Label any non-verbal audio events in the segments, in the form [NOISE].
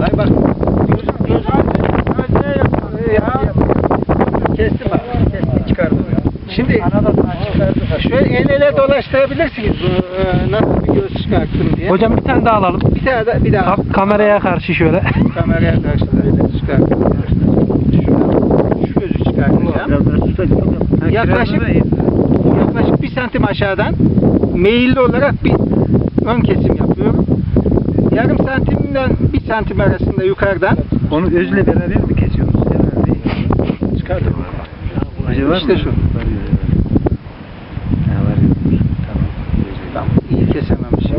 olay. Bak. Göz, göz ya. Kestim bak. Kestim çıkardım. Şimdi şöyle el ele dolaştırabilirsiniz bunu, e, nasıl bir göz çıkarttım diye. Hocam bir tane daha alalım. bir tane daha, bir daha Ka- kameraya karşı şöyle. [LAUGHS] kameraya karşı da öyle çıkarttım. Şu gözü çıkartacağım. Yaklaşık yaklaşık bir santim aşağıdan meyilli olarak bir ön kesim yapıyorum. Santim arasında yukarıdan Onu özle beraber mi kesiyorsunuz? Herhalde. çıkardım. Acı var İşte mı? şu. Var ya. Ha, var ya. Tamam. Tamam, iyi kesememişim.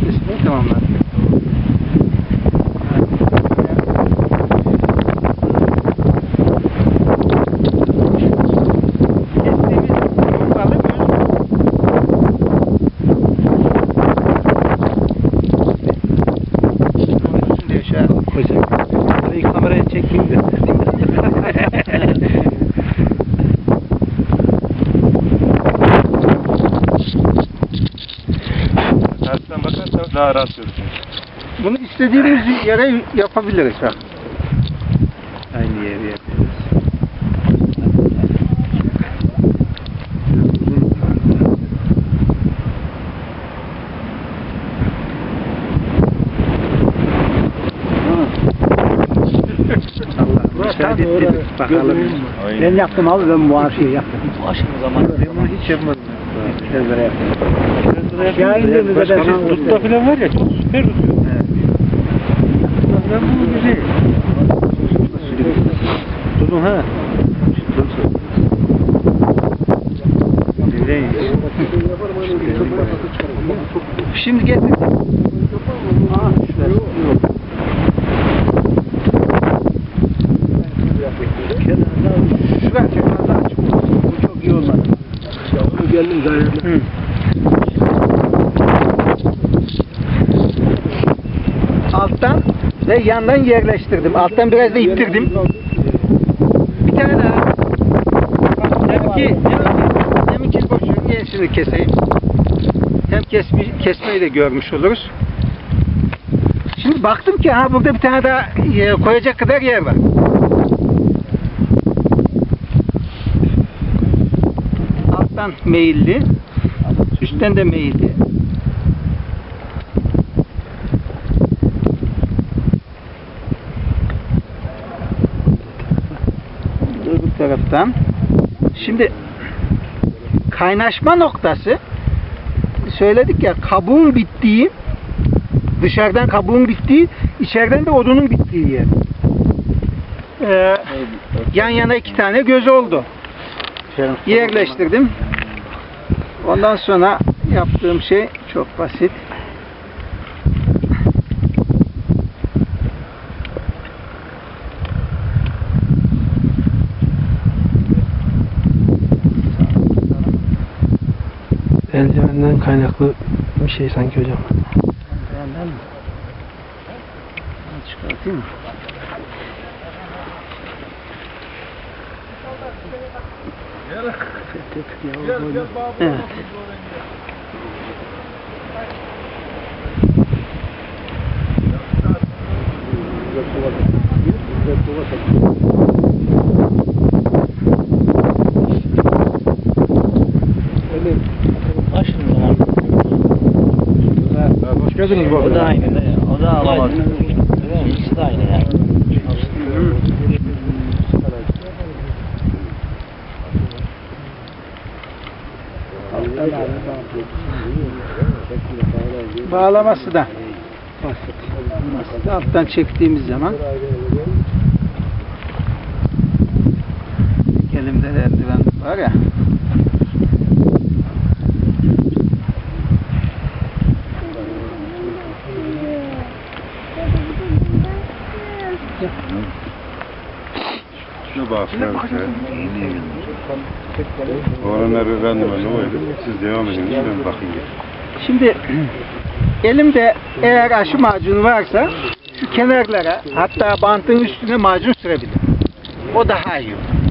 Kesmeyi tamamladım. Kestiğimiz yumurtalı göz Onun diye şey yaptım. Hocam. Burayı kameraya çekeyim de. Tersten bakarsan daha rahat görürsünüz. Bunu istediğimiz yere yapabiliriz. Bak. Aynı yeri yapıyoruz. Müsaade ettirdik. Bakalım. Ben yaptım abi ben bu aşıyı yaptım. Bu aşırı zaman. Ben bunu hiç yapmadım. Ezbere yaptım. İndiğimizde ben sana Tutta falan var ya çok süper tutuyor. Ben bunu güzel. Tutun ha. Güzel. Şimdi getir. Tekrar daha açık. Bu çok iyi olmadı. Geldim zaten. Alttan ve yandan yerleştirdim. Alttan biraz da ittirdim. Bir tane daha. Deminki, deminki boşluğun yenisini keseyim. Hem kesmi, kesmeyi de görmüş oluruz. Şimdi baktım ki ha burada bir tane daha e, koyacak kadar yer var. Alttan meyilli, üstten de meyilli. Taraftan. Şimdi kaynaşma noktası söyledik ya kabuğun bittiği dışarıdan kabuğun bittiği içeriden de odunun bittiği yer. Ee, yan yana iki tane göz oldu. Yerleştirdim. Ondan sonra yaptığım şey çok basit. Eldivenden kaynaklı bir şey sanki hocam. Benden mi? Çıkartayım mı? Evet. Aşırı zaman. Hoş geldiniz O da aynı. O da alamaz. İkisi de aynı yani. Bağlaması da basit. Alttan çektiğimiz zaman elimde de eldiven var ya Şuna bakıyorum. Oranları randımanı oydu. Siz devam edin. Ben bakayım. Şimdi elimde eğer aşı macunu varsa şu kenarlara hatta bantın üstüne macun sürebilirim. O daha iyi olur.